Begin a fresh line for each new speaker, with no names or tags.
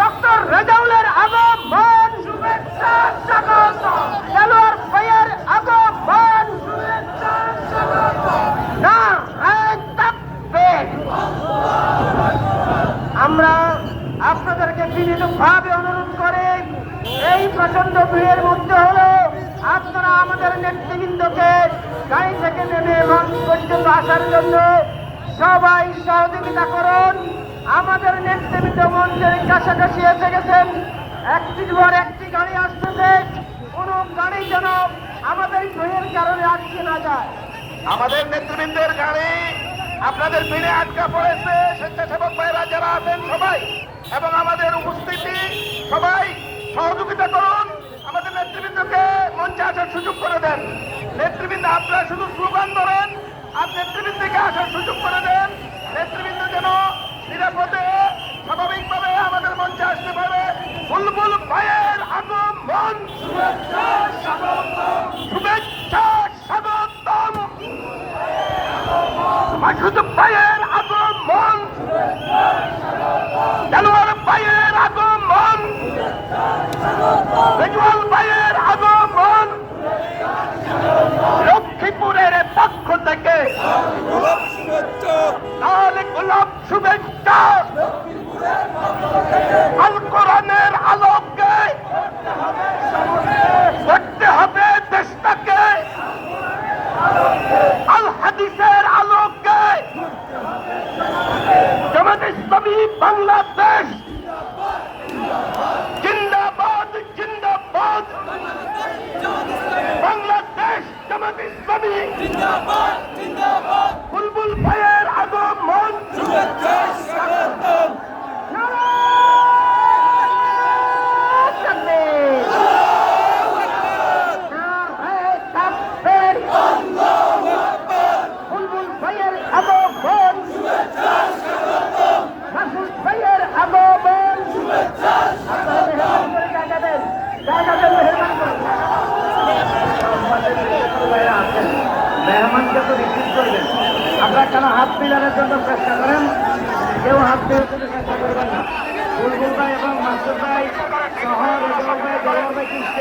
Doctor রেজাউলের আগমন শুভেচ্ছা স্বাগত। দেলোয়ার আমরা আপনাদেরকে বিভিন্নভাবে অনুরোধ করে এই প্রচণ্ড ভিড়ের মধ্যে হলো আপনারা আমাদের নেতৃবৃন্দকে গাড়ি থেকে নেমে এবং পর্যন্ত আসার জন্য সবাই সহযোগিতা করুন। আমাদের নেতৃবৃন্দ মঞ্চের কাছাকাছি এসে গেছেন একটি পর একটি গাড়ি আসতেছে। কোনো গাড়ি যেন আমাদের ভিড়ের কারণে আটকে না যায়।
আমাদের নেতৃবৃন্দের গাড়ি আপনাদের ভিড়ে আটকা পড়েছে। স্বেচ্ছাসেবক ভাইরা যারা আছেন সবাই, এবং আমাদের উপস্থিতি, সবাই সহযোগিতা করুন। আমাদের নেতৃবৃন্দকে মঞ্চে আসার সুযোগ করে দেন। নেতৃবৃন্দ আপনারা শুধু স্লোগান ধরেন, আর নেতৃবৃন্দকে আসার সুযোগ করে দেন নেতৃবৃন্দ যেন নিরাপদে স্বাভাবিকভাবে আমাদের মঞ্চে আসতে পারে বুলবুল ভাইয়ের আগমন শুভেচ্ছা স্বাগতম মাসুদ ভাইয়ের আগমন। জানোয়ার মন আগমন। রেজওয়াল ভাইয়ের আগমন। লক্ষ্মীপুরের পক্ষ থেকে গোলাপ শুভেচ্ছা। বাংলাদেশ জিন্দাবাদ জিন্দাবাদ বাংলাদেশ জামাত ইসলামী বুলবুল ভাইয়ের আগমন
নারায়ণ তাকবীর! নারায়ণ তাকবীর! বুলবুল ভাইয়ের আগমন মাসুদ ভাইয়ের আগমন আপনারা মেহরবানি করে জায়গা দেন জায়গা দেন মেহরবানি করে তো রিসিভ করবেন। আপনারা কেন হাত মিলানোর জন্য চেষ্টা করেন? কেউ হাত মিলানোর জন্য চেষ্টা করবেন না। বুলবুল ভাই এবং মাসুদ ভাই শহর রেজল ভাই গরম ভাই কৃষ্ণ